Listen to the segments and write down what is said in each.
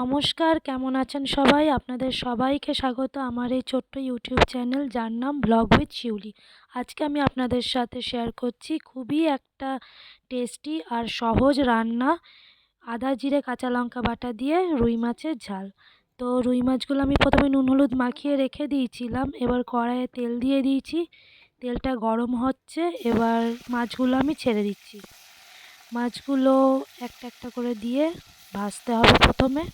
নমস্কার, কেমন আছেন সবাই? আপনাদের সবাইকে স্বাগত আমার এই ছোট্ট ইউটিউব চ্যানেল যার নাম ব্লগ উইথ শিউলি আজকে আমি আপনাদের সাথে শেয়ার করছি খুবই একটা টেস্টি আর সহজ রান্না, আদা জিরে কাঁচা লঙ্কা বাটা দিয়ে রুই মাছের ঝাল। তো রুই মাছগুলো আমি প্রথমে নুন হলুদ মাখিয়ে রেখে দিয়েছিলাম, এবার কড়াইয়ে তেল দিয়ে দিয়েছি। তেলটা গরম হচ্ছে, এবার মাছগুলো আমি ছেড়ে দিচ্ছি। মাছগুলো একটা একটা করে দিয়ে ভাজতে হবে প্রথমে।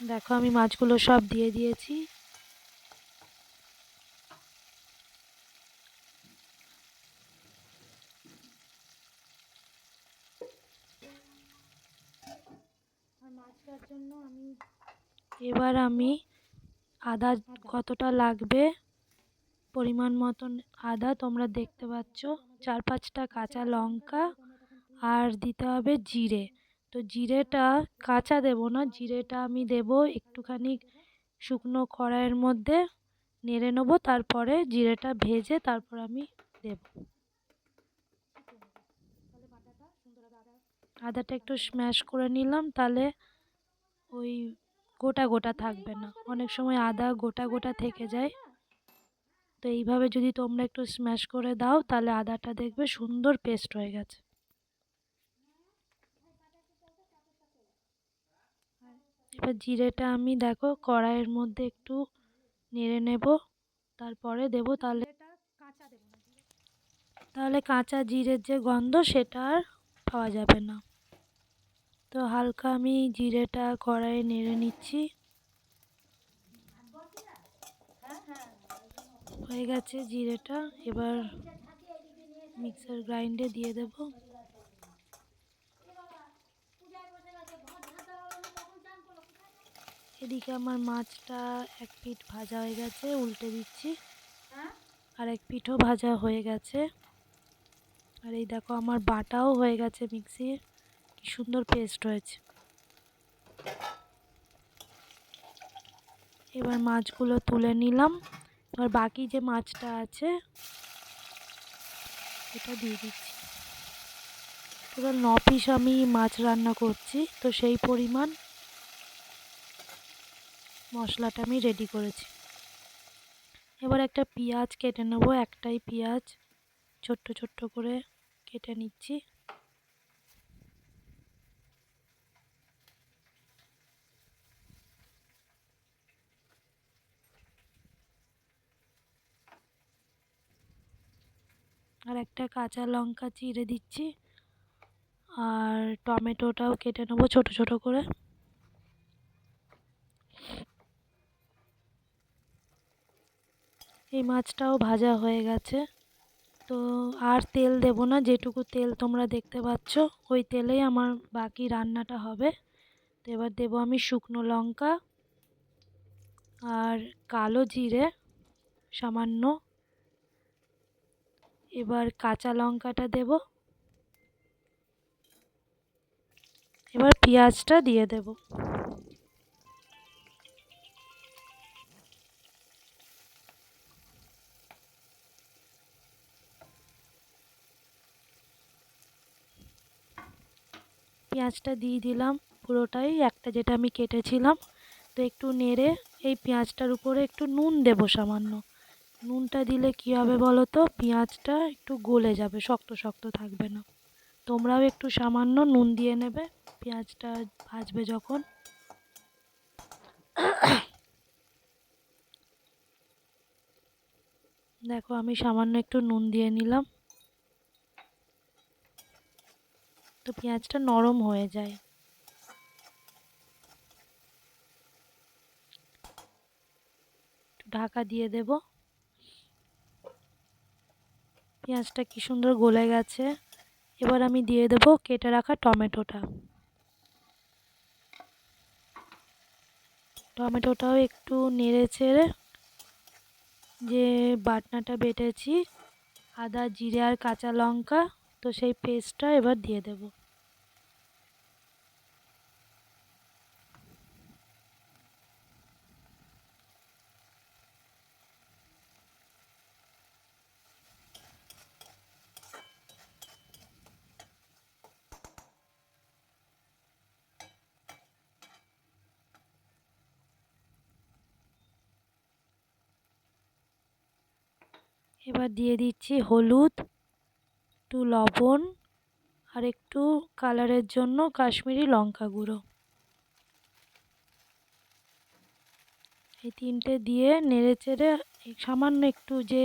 দেখো, আমি মাছগুলো সব দিয়ে দিয়েছি। মাছটার জন্য আমি এবার আমি আদা কতটা লাগবে, পরিমাণ মতন আদা তোমরা দেখতে পাচ্ছ। চার পাঁচটা কাঁচা লঙ্কা, আর দিতে হবে জিরে। তো জিরেটা কাঁচা দেব না, জিরেটা আমি দেব একটুখানি শুকনো কড়াইয়ের মধ্যে, নেড়ে নেব, তারপরে জিরেটা ভেজে তারপর আমি দেব। আদাটা একটু স্ম্যাশ করে নিলাম, তাহলে ওই গোটা গোটা থাকবে না। অনেক সময় আদা গোটা গোটা থেকে যায়। তো এইভাবে যদি তোমরা একটু স্ম্যাশ করে দাও, তাহলে আদাটা দেখবে সুন্দর পেস্ট হয়ে গেছে। এবার জিরেটা আমি দেখো কড়াইয়ের মধ্যে একটু নেড়ে নেব। তারপরে দেব তাহলে তাহলে কাঁচা জিরের যে গন্ধ সেটা আর পাওয়া যাবে না। তো হালকা আমি জিরেটা কড়াইয়ে নেড়ে নিচ্ছি। হয়ে গেছে জিরেটা। এবার মিক্সার গ্রাইন্ডে দিয়ে দেব। এদিকে আমার মাছটা এক পিঠ ভাজা হয়ে গেছে উল্টে দিচ্ছি। আর এক পিঠও ভাজা হয়ে গেছে। আর এই দেখো আমার বাটাও হয়ে গেছে মিক্সির। কি সুন্দর পেস্ট হয়েছে। এবার মাছগুলো তুলে নিলাম। এবার বাকি যে মাছটা আছে এটা দিয়ে দিচ্ছি। পুরো ন পিস আমি মাছ রান্না করছি তো সেই পরিমাণ মশলাটা আমি রেডি করেছি। এবার একটা পেঁয়াজ কেটে নেব, একটাই পেঁয়াজ। ছোট্ট ছোট্ট করে কেটে নিচ্ছি। আর একটা কাঁচা লঙ্কা চিড়ে দিচ্ছি। আর টমেটোটাও কেটে নেব ছোট ছোট করে। এই মাছটাও ভাজা হয়ে গেছে। তো আর তেল দেব না, যেটুকু তেল তোমরা দেখতে পাচ্ছ, ওই তেলেই আমার বাকি রান্নাটা হবে। তো এবার দেবো আমি শুকনো লঙ্কা আর কালো জিরে, সামান্য। এবার কাঁচা লঙ্কাটা দেব। এবার পেঁয়াজটা দিয়ে দেব। পেঁয়াজটা দিয়ে দিলাম পুরোটাই, একটা যেটা আমি কেটেছিলাম। তো একটু নেড়ে এই পেঁয়াজটার উপরে একটু নুন দেব সামান্য। নুনটা দিলে কি হবে বলো তো? পেঁয়াজটা একটু গলে যাবে, শক্ত শক্ত থাকবে না। তোমরাও একটু সামান্য নুন দিয়ে নেবে, পেঁয়াজটা ভাজবে যখন। দেখো আমি সামান্য একটু নুন দিয়ে নিলাম। তো পেঁয়াজটা নরম হয়ে যায়। ঢাকা দিয়ে দেব। পেঁয়াজটা কি সুন্দর গলে গেছে। এবার আমি দিয়ে দেব কেটে রাখা টমেটোটা। টমেটোটাও একটু নেড়ে চেড়ে যে বাটনাটা বেটেছি, আদা, জিরে আর কাঁচা লঙ্কা, তো সেই পেস্টটা এবার দিয়ে দেবো। এবার দিয়ে দিচ্ছি হলুদ, একটু লবণ আর একটু কালারের জন্য কাশ্মীরি লঙ্কা গুঁড়ো। এই তিনটে দিয়ে নেড়ে চেড়ে সামান্য একটু যে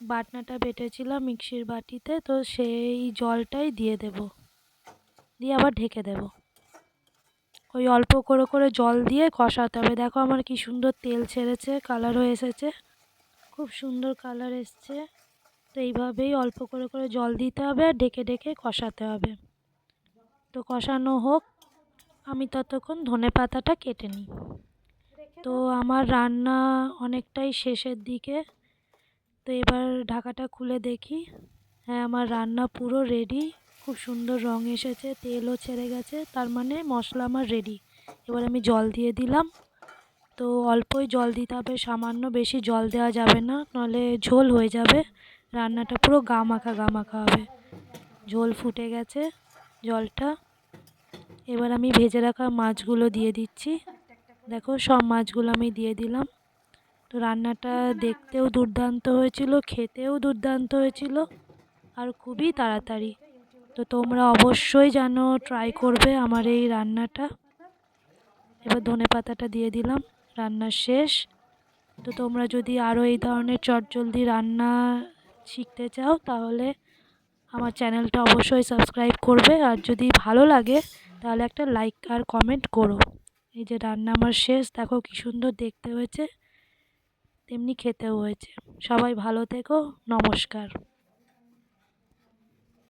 বাটনাটা বেটেছিলাম মিক্সির বাটিতে, তো সেই জলটাই দিয়ে দেব। দিয়ে আবার ঢেকে দেব। ওই অল্প করে করে জল দিয়ে কষাতে হবে। দেখো আমার কি সুন্দর তেল ছেড়েছে কালারও এসেছে। খুব সুন্দর কালার এসছে। তো এইভাবেই অল্প করে করে জল দিতে হবে আর ডেকে ডেকে কষাতে হবে। তো কষানো হোক, আমি ততক্ষণ ধনে পাতাটা কেটে নিই। তো আমার রান্না অনেকটাই শেষের দিকে। তো এবার ঢাকাটা খুলে দেখি। হ্যাঁ আমার রান্না পুরো রেডি খুব সুন্দর রং এসেছে, তেলও ছেড়ে গেছে, তার মানে মশলা আমার রেডি এবার আমি জল দিয়ে দিলাম। তো অল্পই জল দিতে হবে, সামান্য বেশি জল দেওয়া যাবে না, নাহলে ঝোল হয়ে যাবে। রান্নাটা পুরো গা মাখা গা মাখা হবে। ঝোল ফুটে গেছে জলটা। এবার আমি ভেজে রাখা মাছগুলো দিয়ে দিচ্ছি। দেখো সব মাছগুলো আমি দিয়ে দিলাম। তো রান্নাটা দেখতেও দুর্দান্ত হয়েছিল, খেতেও দুর্দান্ত হয়েছিল আর খুবই তাড়াতাড়ি। তো তোমরা অবশ্যই যেন ট্রাই করবে আমার এই রান্নাটা। এবার ধনে পাতাটা দিয়ে দিলাম। রান্না শেষ। তো তোমরা যদি আরও এই ধরনের চটজলদি রান্না শিখতে চাও, তাহলে আমার চ্যানেলটা অবশ্যই সাবস্ক্রাইব করবে। আর যদি ভালো লাগে, তাহলে একটা লাইক আর কমেন্ট করো। এই যে রান্না আমার শেষ, দেখো কী সুন্দর দেখতে হয়েছে, তেমনি খেতেও হয়েছে। সবাই ভালো থেকো, নমস্কার।